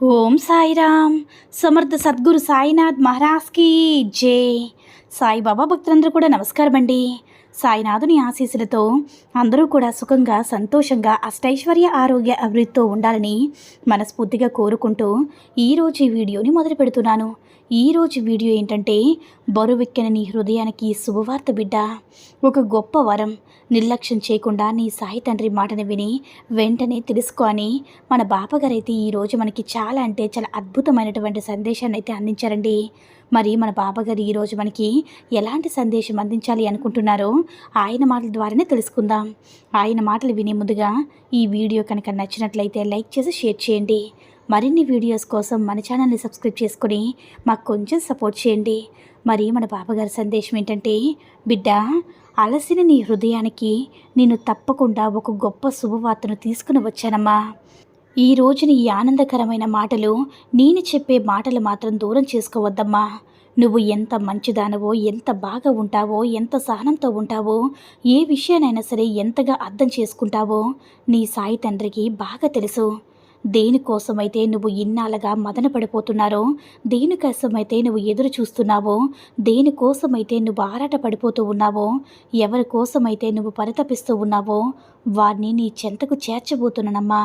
Om Sairam. Samarth Sadguru Sainath మహారాజ్కి జై. సాయిబాబా భక్తులందరూ కూడా నమస్కారం అండి సాయినాథుని ఆశీస్సులతో అందరూ కూడా సుఖంగా సంతోషంగా అష్టైశ్వర్య ఆరోగ్య అభివృద్ధితో ఉండాలని మనస్ఫూర్తిగా కోరుకుంటూ ఈరోజు ఈ వీడియోని మొదలు పెడుతున్నాను. ఈరోజు వీడియో ఏంటంటే బరువెక్కని నీ హృదయానికి శుభవార్త బిడ్డ. ఒక గొప్ప వరం. నిర్లక్ష్యం చేయకుండా నీ సాయి తండ్రి మాటను విని వెంటనే తెలుసుకో అని మన బాపగారైతే ఈరోజు మనకి చాలా అంటే చాలా అద్భుతమైనటువంటి సందేశాన్ని అయితే అందించారండి. మరి మన బాబాగారు ఈరోజు మనకి ఎలాంటి సందేశం అందించాలి అనుకుంటున్నారో ఆయన మాటల ద్వారానే తెలుసుకుందాం. ఆయన మాటలు వినే ముందుగా ఈ వీడియో కనుక నచ్చినట్లయితే లైక్ చేసి షేర్ చేయండి. మరిన్ని వీడియోస్ కోసం మన ఛానల్ని సబ్స్క్రైబ్ చేసుకొని మాకు కొంచెం సపోర్ట్ చేయండి. మరి మన బాబాగారి సందేశం ఏంటంటే బిడ్డ అలసిన నీ హృదయానికి నేను తప్పకుండా ఒక గొప్ప శుభవార్తను తీసుకుని వచ్చానమ్మా. ఈ రోజున ఈ ఆనందకరమైన మాటలు నేను చెప్పే మాటలు మాత్రం దూరం చేసుకోవద్దమ్మా. నువ్వు ఎంత మంచిదానవో ఎంత బాగా ఉంటావో ఎంత సహనంతో ఉంటావో ఏ విషయానైనా సరే ఎంతగా అర్థం చేసుకుంటావో నీ సాయి తండ్రికి బాగా తెలుసు. దేనికోసమైతే నువ్వు ఇన్నాళ్ళగా మదన పడిపోతున్నారో దేనికోసమైతే నువ్వు ఎదురు చూస్తున్నావో దేనికోసమైతే నువ్వు ఆరాట పడిపోతూ ఉన్నావో ఎవరి కోసమైతే నువ్వు పరితపిస్తూ ఉన్నావో వారిని నీ చెంతకు చేర్చబోతున్నానమ్మా.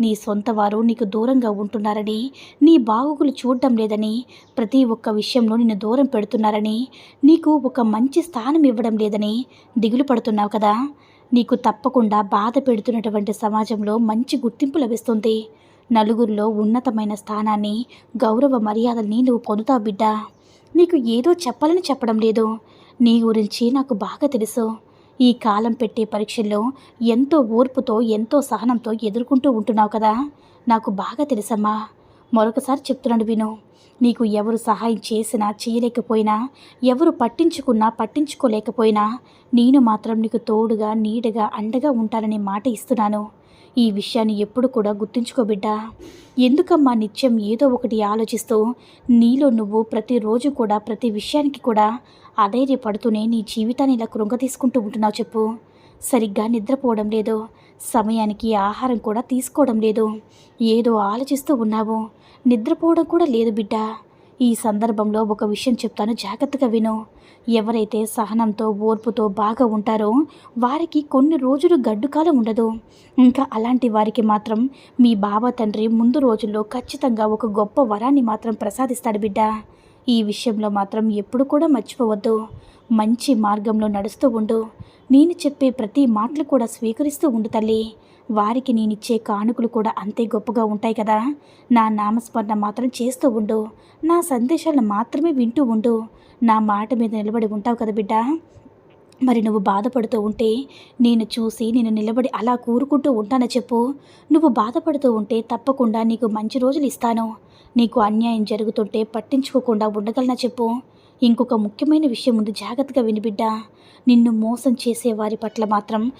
నీ సొంత వారు నీకు దూరంగా ఉంటున్నారని నీ బాగుగులు చూడటం లేదని ప్రతి ఒక్క విషయంలో నిన్ను దూరం పెడుతున్నారని నీకు ఒక మంచి స్థానం ఇవ్వడం లేదని దిగులు పడుతున్నావు కదా. నీకు తప్పకుండా బాధ పెడుతున్నటువంటి సమాజంలో మంచి గుర్తింపు లభిస్తుంది. నలుగురిలో ఉన్నతమైన స్థానాన్ని గౌరవ మర్యాదల్ని నువ్వు పొందుతావు బిడ్డ. నీకు ఏదో చెప్పాలని చెప్పడం లేదు. నీ గురించి నాకు బాగా తెలుసు. ఈ కాలం పెట్టే పరీక్షల్లో ఎంతో ఓర్పుతో ఎంతో సహనంతో ఎదుర్కొంటూ ఉంటున్నావు కదా. నాకు బాగా తెలుసమ్మా. మరొకసారి చెప్తున్నాడు విను. నీకు ఎవరు సహాయం చేసినా చేయలేకపోయినా ఎవరు పట్టించుకున్నా పట్టించుకోలేకపోయినా నేను మాత్రం నీకు తోడుగా నీడగా అండగా ఉంటాననే మాట ఇస్తున్నాను. ఈ విషయాన్ని ఎప్పుడు కూడా గుర్తుంచుకోబిడ్డా ఎందుకమ్మా నిత్యం ఏదో ఒకటి ఆలోచిస్తూ నీలో నువ్వు ప్రతిరోజు కూడా ప్రతి విషయానికి కూడా అధైర్యపడుతూనే నీ జీవితాన్ని ఇలా కృంగ తీసుకుంటూ ఉంటున్నావు చెప్పు. సరిగ్గా నిద్రపోవడం లేదు. సమయానికి ఆహారం కూడా తీసుకోవడం లేదు. ఏదో ఆలోచిస్తూ ఉన్నావు. నిద్రపోవడం కూడా లేదు బిడ్డ. ఈ సందర్భంలో ఒక విషయం చెప్తాను జాగ్రత్తగా విను. ఎవరైతే సహనంతో ఓర్పుతో బాగా ఉంటారో వారికి కొన్ని రోజులు గడ్డుకాలం ఉండదు. ఇంకా అలాంటి వారికి మాత్రం మీ బాబా తండ్రి ముందు రోజుల్లో ఖచ్చితంగా ఒక గొప్ప వరాన్ని మాత్రం ప్రసాదిస్తాడు బిడ్డ. ఈ విషయంలో మాత్రం ఎప్పుడు కూడా మర్చిపోవద్దు. మంచి మార్గంలో నడుస్తూ ఉండు. నేను చెప్పే ప్రతి మాటలు కూడా స్వీకరిస్తూ ఉండు తల్లి. వారికి నేనిచ్చే కానుకలు కూడా అంతే గొప్పగా ఉంటాయి కదా. నా నామస్మరణ మాత్రం చేస్తూ ఉండు. నా సందేశాలను మాత్రమే వింటూ ఉండు. నా మాట మీద నిలబడి ఉంటావు కదా బిడ్డ. మరి నువ్వు బాధపడుతూ ఉంటే నేను చూసి నేను నిలబడి అలా కూరుకుంటూ ఉంటానని చెప్పు. నువ్వు బాధపడుతూ ఉంటే తప్పకుండా నీకు మంచి రోజులు ఇస్తాను. నీకు అన్యాయం జరుగుతుంటే పట్టించుకోకుండా ఉండగలనా చెప్పు. ఇంకొక ముఖ్యమైన విషయం ఉంది జాగ్రత్తగా వినిబిడ్డా నిన్ను మోసం చేసే వారి పట్ల మాత్రం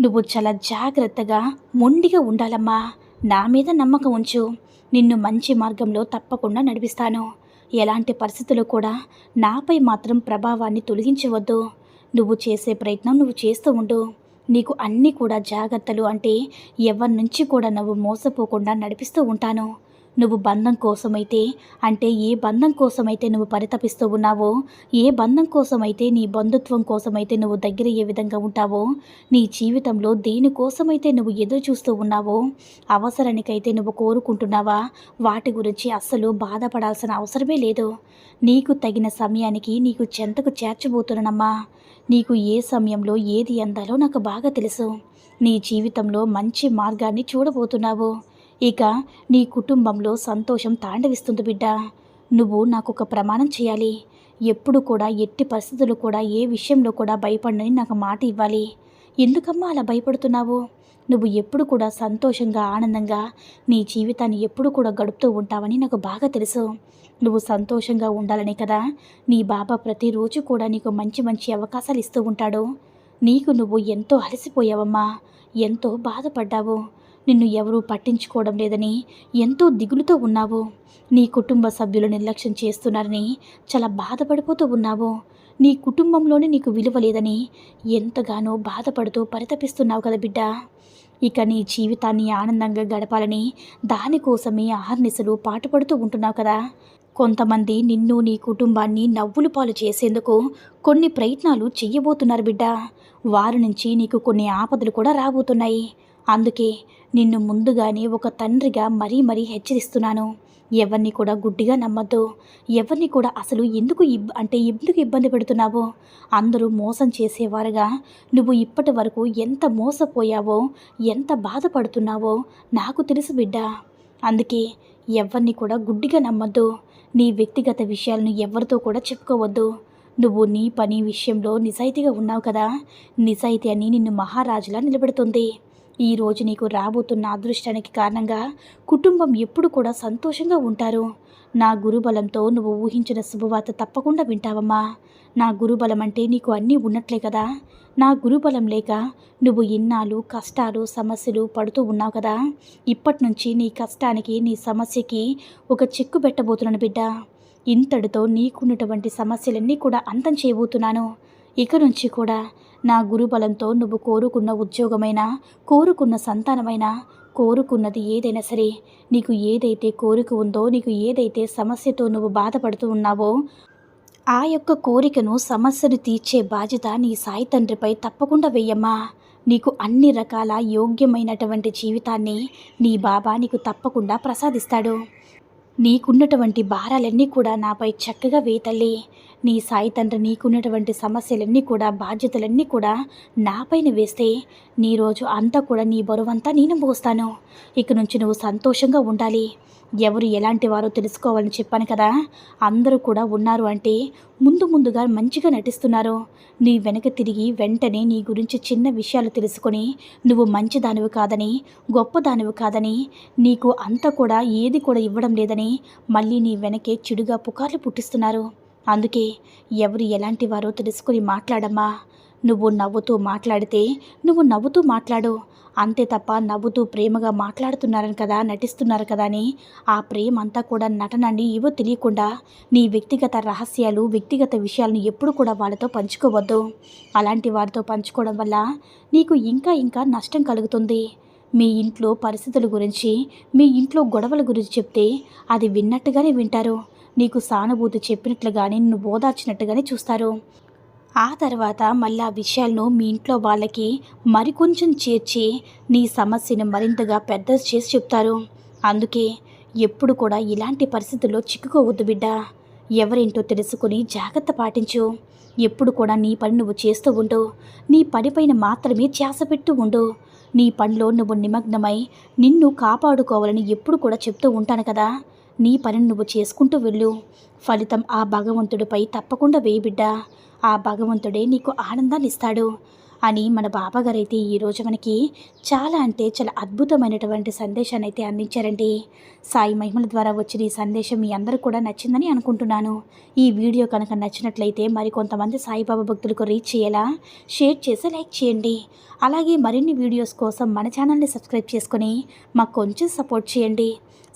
నువ్వు చాలా జాగ్రత్తగా మొండిగా ఉండాలమ్మా. నా మీద నమ్మకం ఉంచు. నిన్ను మంచి మార్గంలో తప్పకుండా నడిపిస్తాను. ఎలాంటి పరిస్థితులు కూడా నాపై మాత్రం ప్రభావాన్ని తొలగించవద్దు. నువ్వు చేసే ప్రయత్నం నువ్వు చేస్తూ ఉండు. నీకు అన్నీ కూడా జాగ్రత్తలు అంటే ఎవరి నుంచి కూడా నువ్వు మోసపోకుండా నడిపిస్తూ ఉంటాను. నువ్వు బంధం కోసమైతే అంటే ఏ బంధం కోసమైతే నువ్వు పరితపిస్తూ ఉన్నావో ఏ బంధం కోసమైతే నీ బంధుత్వం కోసమైతే నువ్వు దగ్గరయ్యే విధంగా ఉంటావో నీ జీవితంలో దేనికోసమైతే నువ్వు ఎదురు చూస్తూ ఉన్నావో అవసరానికైతే నువ్వు కోరుకుంటున్నావా వాటి గురించి అస్సలు బాధపడాల్సిన అవసరమే లేదు. నీకు తగిన సమయానికి నీకు చెంతకు చేర్చబోతున్నానమ్మా. నీకు ఏ సమయంలో ఏది అందాలో నాకు బాగా తెలుసు. నీ జీవితంలో మంచి మార్గాన్ని చూడబోతున్నావు. ఇక నీ కుటుంబంలో సంతోషం తాండవిస్తుంది బిడ్డ. నువ్వు నాకు ఒక ప్రమాణం చేయాలి. ఎప్పుడు కూడా ఎట్టి పరిస్థితులు కూడా ఏ విషయంలో కూడా భయపడని నాకు మాట ఇవ్వాలి. ఎందుకమ్మా అలా భయపడుతున్నావు? నువ్వు ఎప్పుడు కూడా సంతోషంగా ఆనందంగా నీ జీవితాన్ని ఎప్పుడు కూడా గడుపుతూ ఉంటావని నాకు బాగా తెలుసు. నువ్వు సంతోషంగా ఉండాలని కదా నీ బాబా ప్రతిరోజు కూడా నీకు మంచి మంచి అవకాశాలు ఇస్తూ ఉంటాడు. నీకు నువ్వు ఎంతో అలసిపోయావమ్మా ఎంతో బాధపడ్డావు. నిన్ను ఎవరూ పట్టించుకోవడం లేదని ఎంతో దిగులుతో ఉన్నావు. నీ కుటుంబ సభ్యులు నిర్లక్ష్యం చేస్తున్నారని చాలా బాధపడిపోతూ ఉన్నావు. నీ కుటుంబంలోనే నీకు విలువ లేదని ఎంతగానో బాధపడుతూ పరితపిస్తున్నావు కదా బిడ్డ. ఇక నీ జీవితాన్ని ఆనందంగా గడపాలని దానికోసమే ఆహర్నిశలు పాటుపడుతూ ఉంటున్నావు కదా. కొంతమంది నిన్ను నీ కుటుంబాన్ని నవ్వులు పాలు చేసేందుకు కొన్ని ప్రయత్నాలు చెయ్యబోతున్నారు బిడ్డ. వారి నుంచి నీకు కొన్ని ఆపదలు కూడా రాబోతున్నాయి. అందుకే నిన్ను ముందుగానే ఒక తండ్రిగా మరీ మరీ హెచ్చరిస్తున్నాను. ఎవరిని కూడా గుడ్డిగా నమ్మద్దు. ఎవరిని కూడా అసలు ఎందుకు ఇబ్ అంటే ఎందుకు ఇబ్బంది పెడుతున్నావో? అందరూ మోసం చేసేవారుగా. నువ్వు ఇప్పటి వరకు ఎంత మోసపోయావో ఎంత బాధపడుతున్నావో నాకు తెలుసు బిడ్డ. అందుకే ఎవరిని కూడా గుడ్డిగా నమ్మద్దు. నీ వ్యక్తిగత విషయాలను ఎవరితో కూడా చెప్పుకోవద్దు. నువ్వు నీ పని విషయంలో నిజాయితీగా ఉన్నావు కదా. నిజాయితీ అని నిన్ను మహారాజులా నిలబెడుతుంది. ఈ రోజు నీకు రాబోతున్న అదృష్టానికి కారణంగా కుటుంబం ఎప్పుడు కూడా సంతోషంగా ఉంటారు. నా గురుబలంతో నువ్వు ఊహించిన శుభవార్త తప్పకుండా వింటావమ్మా. నా గురుబలం అంటే నీకు అన్నీ ఉన్నట్లే కదా. నా గురుబలం లేక నువ్వు ఇన్నాళ్ళు కష్టాలు సమస్యలు పడుతూ ఉన్నావు కదా. ఇప్పటి నుంచి నీ కష్టానికి నీ సమస్యకి ఒక చెక్కు పెట్టబోతున్నాను బిడ్డ. ఇంతటితో నీకున్నటువంటి సమస్యలన్నీ కూడా అంతం చేయబోతున్నాను. ఇక నుంచి కూడా నా గురుబలంతో నువ్వు కోరుకున్న ఉద్యోగమైనా కోరుకున్న సంతానమైనా కోరుకున్నది ఏదైనా సరే నీకు ఏదైతే కోరిక ఉందో నీకు ఏదైతే సమస్యతో నువ్వు బాధపడుతూ ఉన్నావో ఆ యొక్క కోరికను సమస్యను తీర్చే బాధ్యత నీ సాయి తండ్రిపై తప్పకుండా వెయ్యమ్మా. నీకు అన్ని రకాల యోగ్యమైనటువంటి జీవితాన్ని నీ బాబా నీకు తప్పకుండా ప్రసాదిస్తాడు. నీకున్నటువంటి భారాలన్నీ కూడా నాపై చక్కగా వేతల్లి నీ సాయి తండ్రి నీకున్నటువంటి సమస్యలన్నీ కూడా బాధ్యతలన్నీ కూడా నాపైన వేస్తే నీ రోజు అంతా కూడా నీ బరువంతా నేను పోస్తాను. ఇక నుంచి నువ్వు సంతోషంగా ఉండాలి. ఎవరు ఎలాంటి వారో తెలుసుకోవాలని చెప్పాను కదా. అందరూ కూడా ఉన్నారు అంటే ముందు ముందుగా మంచిగా నటిస్తున్నారు. నీ వెనక తిరిగి వెంటనే నీ గురించి చిన్న విషయాలు తెలుసుకొని నువ్వు మంచిదానివి కాదని గొప్పదానివి కాదని నీకు అంత కూడా ఏది కూడా ఇవ్వడం లేదని మళ్ళీ నీ వెనకే చెడుగా పుకార్లు పుట్టిస్తున్నారు. అందుకే ఎవరు ఎలాంటి వారో తెలుసుకొని మాట్లాడమ్మా. నువ్వు నవ్వుతూ మాట్లాడితే నువ్వు నవ్వుతూ మాట్లాడు. అంతే తప్ప నవ్వుతూ ప్రేమగా మాట్లాడుతున్నారని కదా నటిస్తున్నారు కదా అని ఆ ప్రేమ అంతా కూడా నటనని ఇవో తెలియకుండా నీ వ్యక్తిగత రహస్యాలు వ్యక్తిగత విషయాలను ఎప్పుడు కూడా వాళ్ళతో పంచుకోవద్దు. అలాంటి వారితో పంచుకోవడం వల్ల నీకు ఇంకా ఇంకా నష్టం కలుగుతుంది. మీ ఇంట్లో పరిస్థితుల గురించి మీ ఇంట్లో గొడవల గురించి చెప్తే అది విన్నట్టుగానే వింటారు. నీకు సానుభూతి చెప్పినట్లుగానే నిన్ను ఓదార్చినట్టుగానే చూస్తారు. ఆ తర్వాత మళ్ళీ ఆ విషయాలను మీ ఇంట్లో వాళ్ళకి మరికొంచెం చేర్చి నీ సమస్యను మరింతగా పెద్ద చేసి చెప్తారు. అందుకే ఎప్పుడు కూడా ఇలాంటి పరిస్థితుల్లో చిక్కుకోవద్దు బిడ్డ. ఎవరేంటో తెలుసుకుని జాగ్రత్త పాటించు. ఎప్పుడు కూడా నీ పని నువ్వు చేస్తూ ఉండు. నీ పనిపైన మాత్రమే ధ్యాస పెట్టు ఉండు. నీ పనిలో నువ్వు నిమగ్నమై నిన్ను కాపాడుకోవాలని ఎప్పుడు కూడా చెప్తూ ఉంటాను కదా. నీ పని నువ్వు చేసుకుంటూ వెళ్ళు. ఫలితం ఆ భగవంతుడిపై తప్పకుండా వేయబిడ్డ ఆ భగవంతుడే నీకు ఆనందాన్ని ఇస్తాడు అని మన బాబాగారైతే ఈరోజు మనకి చాలా అంటే చాలా అద్భుతమైనటువంటి సందేశాన్ని అయితే అందించారండి. సాయి మహిమల ద్వారా వచ్చిన ఈ సందేశం మీ అందరూ కూడా నచ్చిందని అనుకుంటున్నాను. ఈ వీడియో కనుక నచ్చినట్లయితే మరి కొంతమంది సాయిబాబా భక్తులకు రీచ్ చేయాలా? షేర్ చేసి లైక్ చేయండి. అలాగే మరిన్ని వీడియోస్ కోసం మన ఛానల్ని సబ్స్క్రైబ్ చేసుకొని మాకు కొంచెం సపోర్ట్ చేయండి.